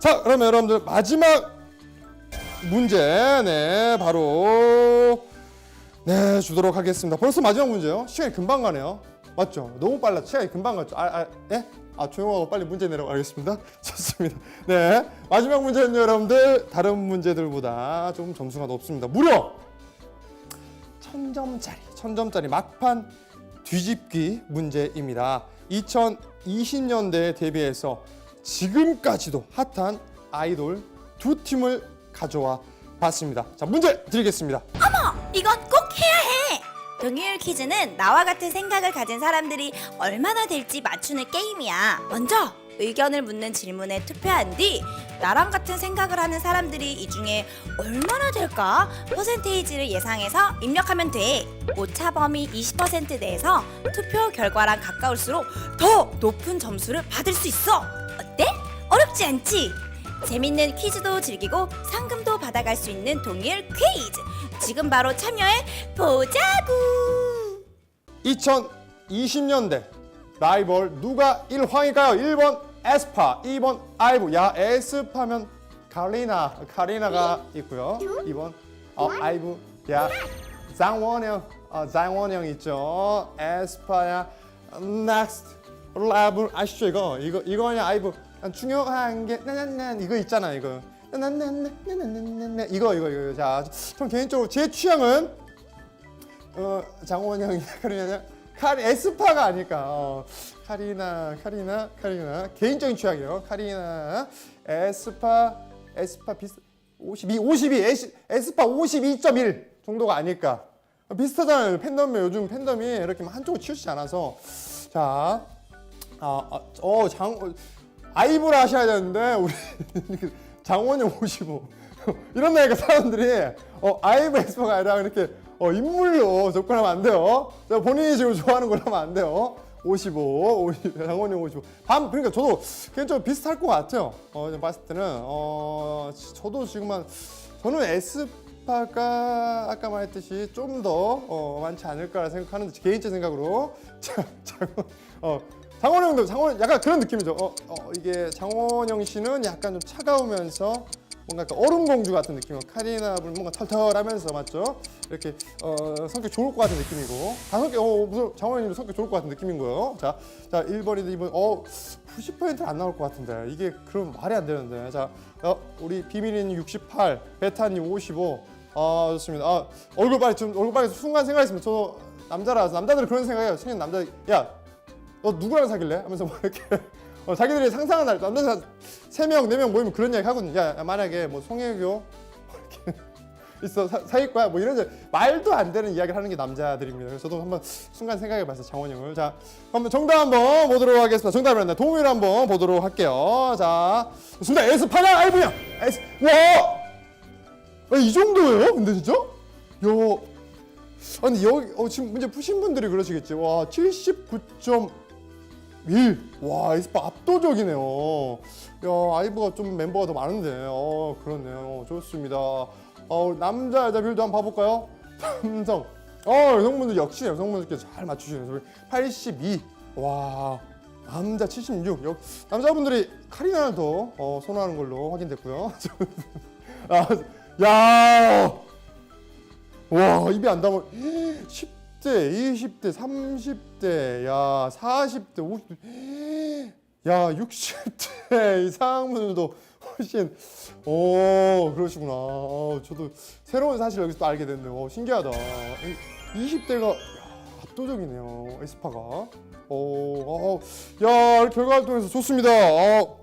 자, 그러면 여러분들 마지막 문제, 네, 바로 네 주도록 하겠습니다. 벌써 마지막 문제요. 시간이 금방 가네요. 맞죠? 너무 빨라. 시간이 금방 갔죠. 아, 아, 예? 아 조용하고 빨리 문제 내려가겠습니다. 좋습니다. 네, 마지막 문제는 여러분들 다른 문제들보다 좀 점수가 높습니다. 무려 천 점짜리, 천 점짜리 막판 뒤집기 문제입니다. 2020년대에 대비해서 지금까지도 핫한 아이돌 두 팀을 가져와 봤습니다. 자, 문제 드리겠습니다. 이건 꼭 해야 해. 동일 퀴즈는 나와 같은 생각을 가진 사람들이 얼마나 될지 맞추는 게임이야. 먼저 의견을 묻는 질문에 투표한 뒤 나랑 같은 생각을 하는 사람들이 이 중에 얼마나 될까 퍼센테이지를 예상해서 입력하면 돼. 오차 범위 20% 내에서 투표 결과랑 가까울수록 더 높은 점수를 받을 수 있어. 어때? 어렵지 않지? 재밌는 퀴즈도 즐기고 상금도 받아갈 수 있는 동일 퀴즈. 지금 바로 참여해 보자구. 2020년대 라이벌 누가 1황일까요? 1번 에스파, 2번 아이브. 야, 에스파면 카리나, 카리나가 있고요. 2번 어, 아이브. 야, 장원영, 어, 장원영 있죠. 에스파야, 넥스트, 라브 아시죠 이거? 이거 이거냐 아이브. 중요한 게 나나나 이거 있잖아 이거. 나나나나나나나 이거 이거 이거. 자, 전 개인적으로 제 취향은 어 장원영이 카리나 카리 에스파가 아닐까. 어, 카리나 카리나 카리나. 개인적인 취향이에요. 카리나 에스파 에스파 비슷 52 52 에스, 에스파 52.1 정도가 아닐까. 비슷하잖아요. 팬덤이 요즘 팬덤이 이렇게 막 한쪽으로 치우치지 않아서. 자 아, 장, 어, 아이브라 하셔야 되는데, 우리, 장원영 55. 이런다니까 사람들이, 어, 아이브 에스퍼가 아니라 이렇게, 어, 인물로 접근하면 안 돼요. 자, 본인이 지금 좋아하는 걸 하면 안 돼요. 55, 50, 장원영 55. 밤, 그러니까 저도 개인적으로 비슷할 것 같아요. 어, 봤을 때는, 어, 지- 저도 지금 한, 저는 에스파가 아까 말했듯이 좀 더 어, 많지 않을까 생각하는데 개인적 생각으로 자, 장, 어, 장원영도 장원 약간 그런 느낌이죠. 어, 어, 이게 장원영 씨는 약간 좀 차가우면서 뭔가 약간 얼음 공주 같은 느낌이고 카리나는 뭔가 털털하면서 맞죠? 이렇게 어, 성격 좋을 것 같은 느낌이고 다 성격 어, 무슨 장원영님도 성격 좋을 것 같은 느낌인 거예요. 자, 자 1번이든 2번 어 90%안 나올 것 같은데 이게 그럼 말이 안 되는데 자 어, 우리 비밀인 68 베타님 55 아 좋습니다. 아 얼굴 빨리 좀 얼굴 빨리 순간 생각했습니다. 저 남자라서 남자들은 그런 생각해요. 생긴 남자 야 너 누구랑 사귈래? 하면서 뭐 이렇게 어, 자기들이 상상한 날 남자 세명 네 명 모이면 그런 이야기 하거든요. 야, 야, 만약에 뭐 송혜교 뭐 이렇게 있어 사, 사귈 거야 뭐 이런 말도 안 되는 이야기를 하는 게 남자들입니다. 그래서 저도 한번 순간 생각해봤어요 장원영을. 자 한번 정답 한번 보도록 하겠습니다. 정답이란다. 도움을 한번 보도록 할게요. 자 아이브냐 에스 와. 아, 이 정도예요? 근데 진짜? 야, 아니 여기 어, 지금 문제 푸신 분들이 그러시겠지. 와, 79.1. 와, 에스파 압도적이네요. 야, 아이브가 좀 멤버가 더 많은데. 어, 그렇네요. 좋습니다. 어, 남자 여자 비율도 한번 봐볼까요? 남성. 어, 여성분들 역시 여성분들께 잘 맞추시네요. 82. 와. 남자 76. 역, 남자분들이 카리나를 더 어, 선호하는 걸로 확인됐고요. 아, 야! 와, 입이 안 담아. 10 대, 20대, 30대, 야, 40대, 50대, 야, 60대 이상 분들도 훨씬, 오, 그러시구나. 어, 저도 새로운 사실 여기서 또 알게 됐네요. 어, 신기하다. 20대가 압도적이네요. 에스파가. 어, 어, 야, 결과 활동에서 좋습니다. 어,